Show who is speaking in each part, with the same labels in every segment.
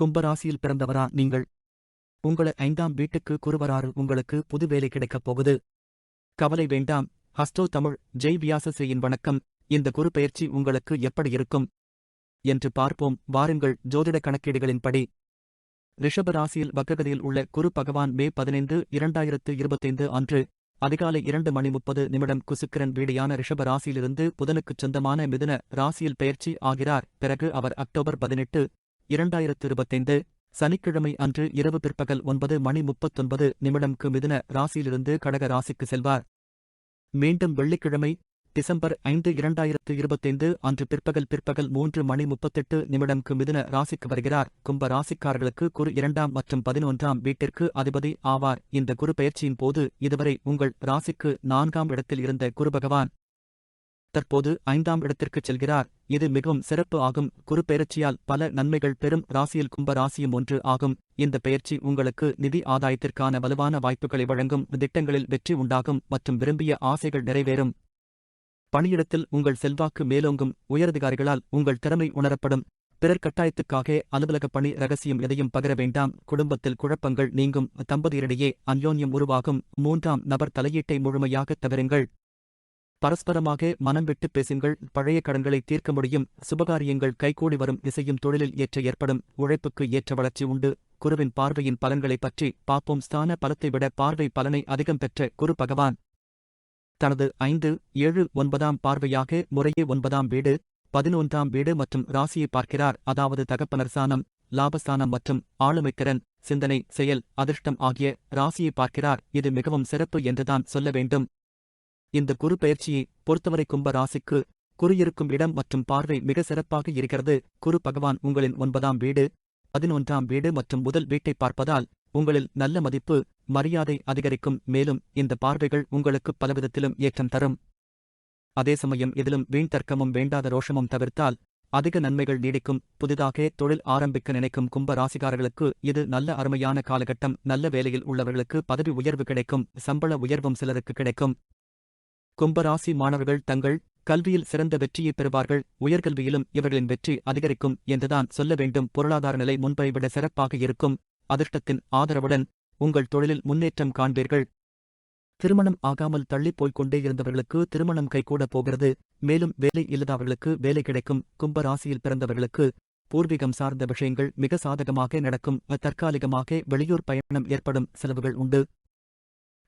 Speaker 1: கும்பராசியில் பிறந்தவரா நீங்கள்? உங்களை ஐந்தாம் வீட்டுக்கு குருவராறு உங்களுக்கு புது வேலை கிடைக்கப் போகுது. கவலை வேண்டாம். ஹஸ்டோ தமிழ் ஜெய் வியாசசேயின் வணக்கம். இந்த குரு பயிற்சி உங்களுக்கு எப்படி இருக்கும்? என்று பார்ப்போம். வாருங்கள் ஜோதிட கணக்கீடுகளின்படி. ரிஷப ராசியில் வக்ககதியில் உள்ள குரு பகவான் மே பதினைந்து இரண்டாயிரத்து இருபத்தைந்து அன்று அதிகாலை இரண்டு மணி முப்பது நிமிடம் குசுக்கிரன் வீடியான ரிஷப ராசியிலிருந்து புதனுக்குச் சொந்தமான மிதுன ராசியில் பெயர்ச்சி ஆகிறார். பிறகு அவர் அக்டோபர் பதினெட்டு இரண்டாயிரத்து இருபத்தைந்து சனிக்கிழமை அன்று இரவு பிற்பகல் ஒன்பது மணி முப்பத்தொன்பது நிமிடம்க்கு மிதுன ராசியிலிருந்து கடக ராசிக்கு செல்வார். மீண்டும் வெள்ளிக்கிழமை டிசம்பர் ஐந்து இரண்டாயிரத்து இருபத்தைந்து அன்று பிற்பகல் பிற்பகல் மூன்று மணி முப்பத்தெட்டு நிமிடம்க்கு மிதுன ராசிக்கு வருகிறார். கும்ப ராசிக்காரர்களுக்கு குரு இரண்டாம் மற்றும் பதினொன்றாம் வீட்டிற்கு அதிபதி ஆவார். இந்த குரு பெயர்ச்சியின் போது இதுவரை உங்கள் ராசிக்கு நான்காம் இடத்தில் இருந்த குரு பகவான் தற்போது ஐந்தாம் இடத்திற்குச் செல்கிறார். இது மிகவும் சிறப்பு ஆகும். குரு பெயர்ச்சியால் பல நன்மைகள் பெறும் ராசியில் கும்ப ராசியும் ஒன்று ஆகும். இந்த பெயர்ச்சி உங்களுக்கு நிதி ஆதாயத்திற்கான வலுவான வாய்ப்புகளை வழங்கும். திட்டங்களில் வெற்றி உண்டாகும் மற்றும் விரும்பிய ஆசைகள் நிறைவேறும். பணியிடத்தில் உங்கள் செல்வாக்கு மேலோங்கும். உயரதிகாரிகளால் உங்கள் திறமை உணரப்படும். பிறர் கட்டாயத்துக்காக அலுவலக பணி ரகசியம் எதையும் பகிர வேண்டாம். குடும்பத்தில் குழப்பங்கள் நீங்கும். தம்பதியரிடையே அந்யோன்யம் உருவாகும். மூன்றாம் நபர் தலையீட்டை முழுமையாகத் தவிருங்கள் பரஸ்பரமாக மனம் விட்டு பேசுங்கள் பழைய கடன்களை தீர்க்க முடியும் சுபகாரியங்கள் கைகூடி வரும் இசையும் தொழிலில் ஏற்ற ஏற்படும் உழைப்புக்கு ஏற்ற வளர்ச்சி உண்டு குருவின் பார்வையின் பலன்களைப் பற்றி பாப்போம் ஸ்தான பலத்தை விட பார்வை பலனை அதிகம் பெற்ற குரு பகவான். தனது ஐந்து ஏழு ஒன்பதாம் பார்வையாக முறையே ஒன்பதாம் வீடு பதினொன்றாம் வீடு மற்றும் ராசியை பார்க்கிறார் அதாவது தகப்பனர் சானம் லாபஸ்தானம் மற்றும் ஆளுமைத்திறன் சிந்தனை செயல் அதிர்ஷ்டம் ஆகிய ராசியை பார்க்கிறார் இது மிகவும் சிறப்பு என்றுதான் சொல்ல வேண்டும். இந்த குரு பயிற்சியை பொறுத்தவரை கும்ப ராசிக்கு குரு இருக்கும் இடம் மற்றும் பார்வை மிக சிறப்பாக இருக்கிறது. குரு பகவான் உங்களின் ஒன்பதாம் வீடு பதினொன்றாம் வீடு மற்றும் முதல் வீட்டை பார்ப்பதால் உங்களில் நல்ல மதிப்பு மரியாதை அதிகரிக்கும். மேலும் இந்த பார்வைகள் உங்களுக்கு பலவிதத்திலும் ஏற்றம் தரும். அதே சமயம் இதிலும் வீண் தர்க்கமும் வேண்டாத ரோஷமும் தவிர்த்தால் அதிக நன்மைகள் நீடிக்கும். புதிதாக தொழில் ஆரம்பிக்க நினைக்கும் கும்ப ராசிகாரர்களுக்கு இது நல்ல அருமையான காலகட்டம். நல்ல வேலையில் உள்ளவர்களுக்கு பதவி உயர்வு கிடைக்கும். சம்பள உயர்வும் சிலருக்கு கிடைக்கும். கும்பராசி மாணவர்கள் தங்கள் கல்வியில் சிறந்த வெற்றியை பெறுவார்கள். உயர்கல்வியிலும் இவர்களின் வெற்றி அதிகரிக்கும் என்றுதான் சொல்ல வேண்டும். பொருளாதார நிலை முன்பை விட சிறப்பாக இருக்கும். அதிர்ஷ்டத்தின் ஆதரவுடன் உங்கள் தொழிலில் முன்னேற்றம் காண்பீர்கள். திருமணம் ஆகாமல் தள்ளிப் போய்க் கொண்டே இருந்தவர்களுக்கு திருமணம் கைகூடப் போகிறது. மேலும் வேலை இல்லாதவர்களுக்கு வேலை கிடைக்கும். கும்ப ராசியில் பிறந்தவர்களுக்கு பூர்வீகம் சார்ந்த விஷயங்கள் மிக சாதகமாக நடக்கும். தற்காலிகமாக வெளியூர் பயணம் ஏற்படும் செலவுகள் உண்டு.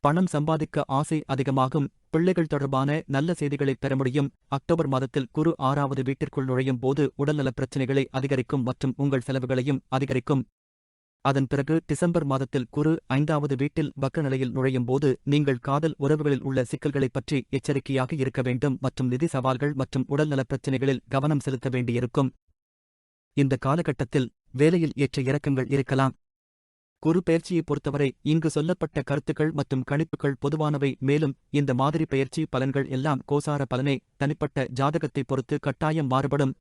Speaker 1: பணம் சம்பாதிக்க ஆசை அதிகமாகும். பிள்ளைகள் தொடர்பான நல்ல செய்திகளை பெற முடியும். அக்டோபர் மாதத்தில் குரு ஆறாவது வீட்டிற்குள் நுழையும் போது உடல்நலப் பிரச்சினைகளை அதிகரிக்கும் மற்றும் உங்கள் செலவுகளையும் அதிகரிக்கும். அதன் பிறகு டிசம்பர் மாதத்தில் குரு ஐந்தாவது வீட்டில் வக்க நிலையில் நுழையும் போது நீங்கள் காதல் உறவுகளில் உள்ள சிக்கல்களைப் பற்றி எச்சரிக்கையாக இருக்க வேண்டும் மற்றும் நிதி சவால்கள் மற்றும் உடல்நலப் பிரச்சினைகளில் கவனம் செலுத்த வேண்டியிருக்கும். இந்த காலகட்டத்தில் வேலையில் ஏற்ற இறக்கங்கள் இருக்கலாம். குறுபெயர்ச்சியை பொறுத்தவரை இங்கு சொல்லப்பட்ட கருத்துக்கள் மற்றும் கணிப்புகள் பொதுவானவை. மேலும் இந்த மாதிரி பெயர்ச்சி பலன்கள் எல்லாம் கோசார பலனை. தனிப்பட்ட ஜாதகத்தை பொறுத்து கட்டாயம் மாறுபடும்.